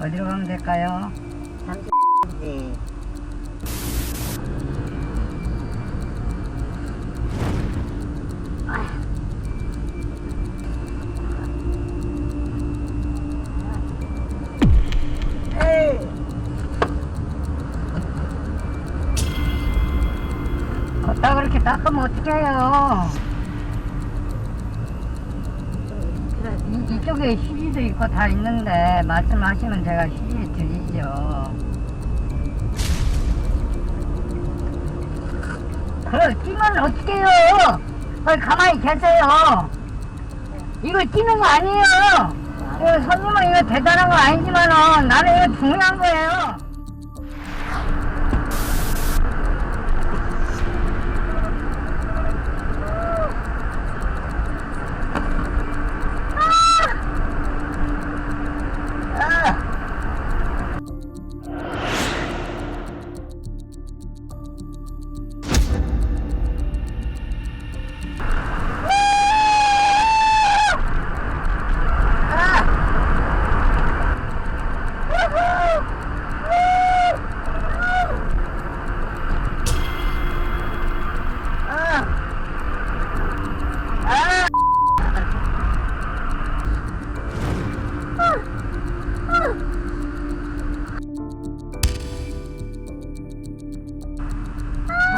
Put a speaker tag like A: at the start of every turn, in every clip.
A: 어디로 가면 될까요? 잠시 네. 걷다 그렇게 닦으면 어떡해요 이, 이쪽에 휴지도 있고 다 있는데 말씀하시면 제가 휴지 드리죠. 그걸 뛰면 어떡해요? 빨리 가만히 계세요. 이거 뛰는 거 아니에요. 손님은 이거 대단한 거 아니지만은 나는 이거 중요한 거예요.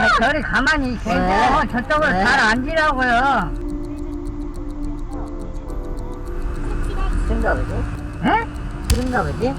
A: 아, 저리 가만히 계세요.
B: 왜?
A: 저쪽으로
B: 왜?
A: 잘 앉으라고요.
B: 싫은가 보지?
A: 에?
B: 싫은가 보지?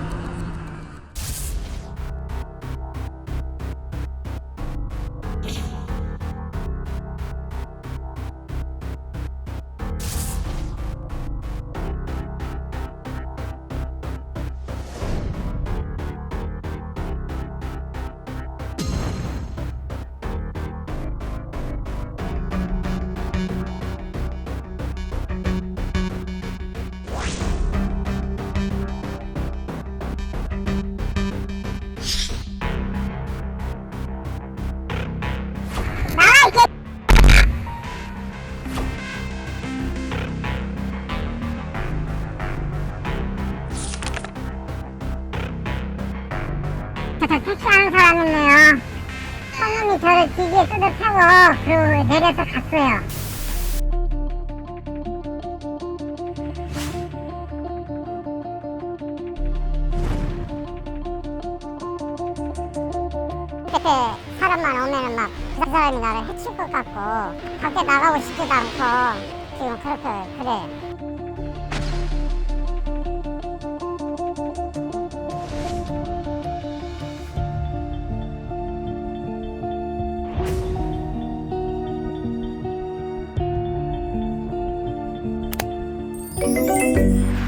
C: 저 택시하는 사람이네요. 손님이 저를 기지에 뜯어 태고 그 내려서 갔어요. 그때 사람만 오면은 막 그 사람이 나를 해칠 것 같고 밖에 나가고 싶지도 않고 지금 그렇게 그래. Música